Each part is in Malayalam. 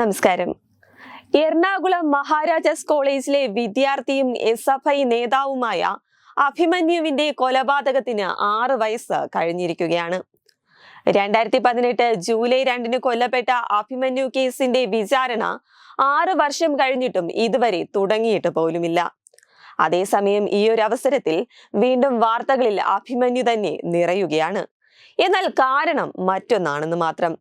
നമസ്കാരം എറണാകുളം മഹാരാജാസ് കോളേജിലെ വിദ്യാർത്ഥിയും എസ് എഫ് ഐ നേതാവുമായ അഭിമന്യുവിന്റെ കൊലപാതകത്തിന് ആറ് വയസ്സ് കഴിഞ്ഞിരിക്കുകയാണ് രണ്ടായിരത്തി പതിനെട്ട് ജൂലൈ രണ്ടിന് കൊല്ലപ്പെട്ട അഭിമന്യു കേസിന്റെ വിചാരണ ആറ് വർഷം കഴിഞ്ഞിട്ടും ഇതുവരെ തുടങ്ങിയിട്ട് പോലുമില്ല അതേസമയം ഈ ഒരു അവസരത്തിൽ വീണ്ടും വാർത്തകളിൽ അഭിമന്യു തന്നെ നിറയുകയാണ് എന്നാൽ കാരണം മറ്റൊന്നാണെന്ന് മാത്രം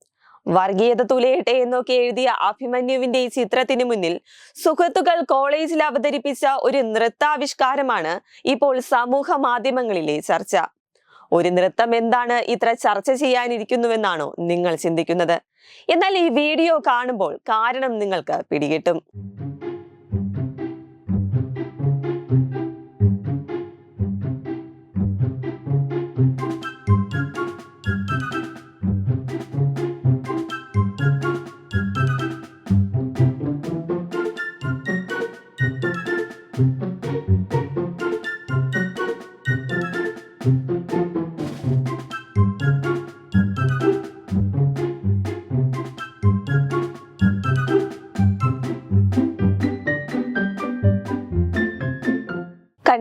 വർഗീയത തുലയട്ടെ എന്നൊക്കെ എഴുതിയ അഭിമന്യുവിന്റെ ഈ ചിത്രത്തിന് മുന്നിൽ സുഹൃത്തുക്കൾ കോളേജിൽ അവതരിപ്പിച്ച ഒരു നൃത്താവിഷ്കാരമാണ് ഇപ്പോൾ സമൂഹ മാധ്യമങ്ങളിലെ ചർച്ച ഒരു നൃത്തം എന്താണ് ഇത്ര ചർച്ച ചെയ്യാനിരിക്കുന്നുവെന്നാണോ നിങ്ങൾ ചിന്തിക്കുന്നത് എന്നാൽ ഈ വീഡിയോ കാണുമ്പോൾ കാരണം നിങ്ങൾക്ക് പിടികിട്ടും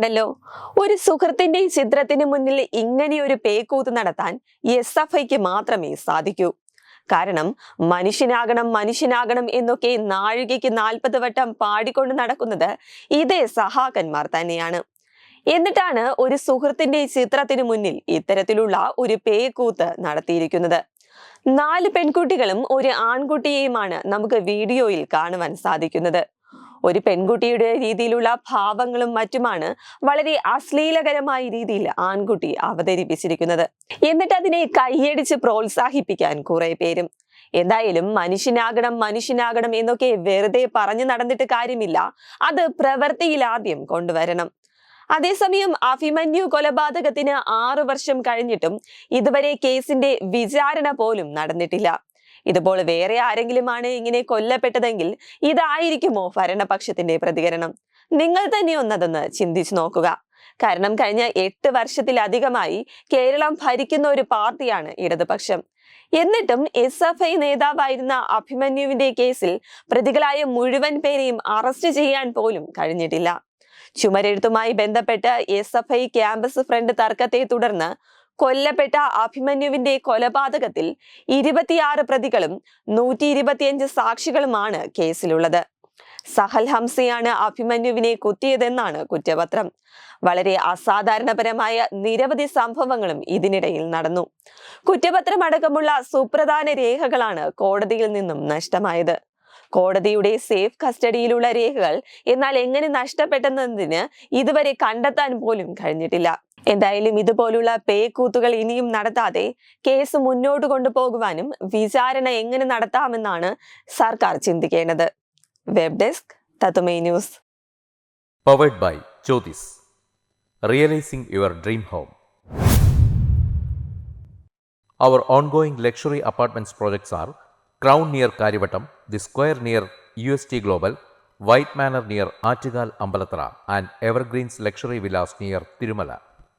കണ്ടല്ലോ ഒരു സുഹൃത്തിന്റെ ചിത്രത്തിന് മുന്നിൽ ഇങ്ങനെയൊരു പേക്കൂത്ത് നടത്താൻ എസ് എഫ് ഐക്ക് മാത്രമേ സാധിക്കൂ കാരണം മനുഷ്യനാകണം മനുഷ്യനാകണം എന്നൊക്കെ നാഴികയ്ക്ക് നാൽപ്പത് വട്ടം പാടിക്കൊണ്ട് നടക്കുന്നത് ഇതേ സഹാക്കന്മാർ തന്നെയാണ് എന്നിട്ടാണ് ഒരു സുഹൃത്തിന്റെ ചിത്രത്തിന് മുന്നിൽ ഇത്തരത്തിലുള്ള ഒരു പേക്കൂത്ത് നടത്തിയിരിക്കുന്നത് നാല് പെൺകുട്ടികളും ഒരു ആൺകുട്ടിയെയുമാണ് നമുക്ക് വീഡിയോയിൽ കാണുവാൻ സാധിക്കുന്നത് ഒരു പെൺകുട്ടിയുടെ രീതിയിലുള്ള ഭാവങ്ങളും മറ്റുമാണ് വളരെ അശ്ലീലകരമായ രീതിയിൽ ആൺകുട്ടി അവതരിപ്പിച്ചിരിക്കുന്നത് എന്നിട്ട് അതിനെ കൈയടിച്ച് പ്രോത്സാഹിപ്പിക്കാൻ കുറെ പേരും എന്തായാലും മനുഷ്യനാകണം മനുഷ്യനാകണം എന്നൊക്കെ വെറുതെ പറഞ്ഞു നടന്നിട്ട് കാര്യമില്ല അത് പ്രവൃത്തിയിൽ ആദ്യം കൊണ്ടുവരണം അതേസമയം അഭിമന്യു കൊലപാതകത്തിന് ആറു വർഷം കഴിഞ്ഞിട്ടും ഇതുവരെ കേസിന്റെ വിചാരണ പോലും നടന്നിട്ടില്ല ഇതുപോലെ വേറെ ആരെങ്കിലുമാണ് ഇങ്ങനെ കൊല്ലപ്പെട്ടതെങ്കിൽ ഇതായിരിക്കുമോ ഭരണപക്ഷത്തിന്റെ പ്രതികരണം നിങ്ങൾ തന്നെ ഒന്നതെന്ന് ചിന്തിച്ചു നോക്കുക കാരണം കഴിഞ്ഞ എട്ട് വർഷത്തിലധികമായി കേരളം ഭരിക്കുന്ന ഒരു പാർട്ടിയാണ് ഇടതുപക്ഷം എന്നിട്ടും എസ് എഫ് ഐ നേതാവായിരുന്ന അഭിമന്യുവിന്റെ കേസിൽ പ്രതികളായ മുഴുവൻ പേരെയും അറസ്റ്റ് ചെയ്യാൻ പോലും കഴിഞ്ഞിട്ടില്ല ചുമരെഴുത്തുമായി ബന്ധപ്പെട്ട് S F I campus front തർക്കത്തെ തുടർന്ന് കൊല്ലപ്പെട്ട അഭിമന്യുവിന്റെ കൊലപാതകത്തിൽ ഇരുപത്തിയാറ് പ്രതികളും നൂറ്റി ഇരുപത്തിയഞ്ച് സാക്ഷികളുമാണ് കേസിലുള്ളത് സഹൽ ഹംസയാണ് അഭിമന്യുവിനെ കുത്തിയതെന്നാണ് കുറ്റപത്രം വളരെ അസാധാരണപരമായ നിരവധി സംഭവങ്ങളും ഇതിനിടയിൽ നടന്നു കുറ്റപത്രം അടക്കമുള്ള സുപ്രധാന രേഖകളാണ് കോടതിയിൽ നിന്നും നഷ്ടമായത് കോടതിയുടെ സേഫ് കസ്റ്റഡിയിലുള്ള രേഖകൾ എന്നാൽ എങ്ങനെ നഷ്ടപ്പെട്ടെന്നതിന് ഇതുവരെ കണ്ടെത്താൻ പോലും കഴിഞ്ഞിട്ടില്ല എന്തായാലും ഇതുപോലുള്ള പേക്കൂത്തുകൾ ഇനിയും നടത്താതെ കേസ് മുന്നോട്ട് കൊണ്ടുപോകുവാനും വിചാരണ എങ്ങനെ നടത്താമെന്നാണ് സർക്കാർ ചിന്തിക്കേണ്ടത് വെബ് ഡെസ്ക് തത്തുമൈ news powered by Jyothis realising your dream home our ongoing luxury apartments projects are crown near Kariavattom the square near U S T global white manor near Attukal Ambalathara and evergreens luxury villas near Thirumala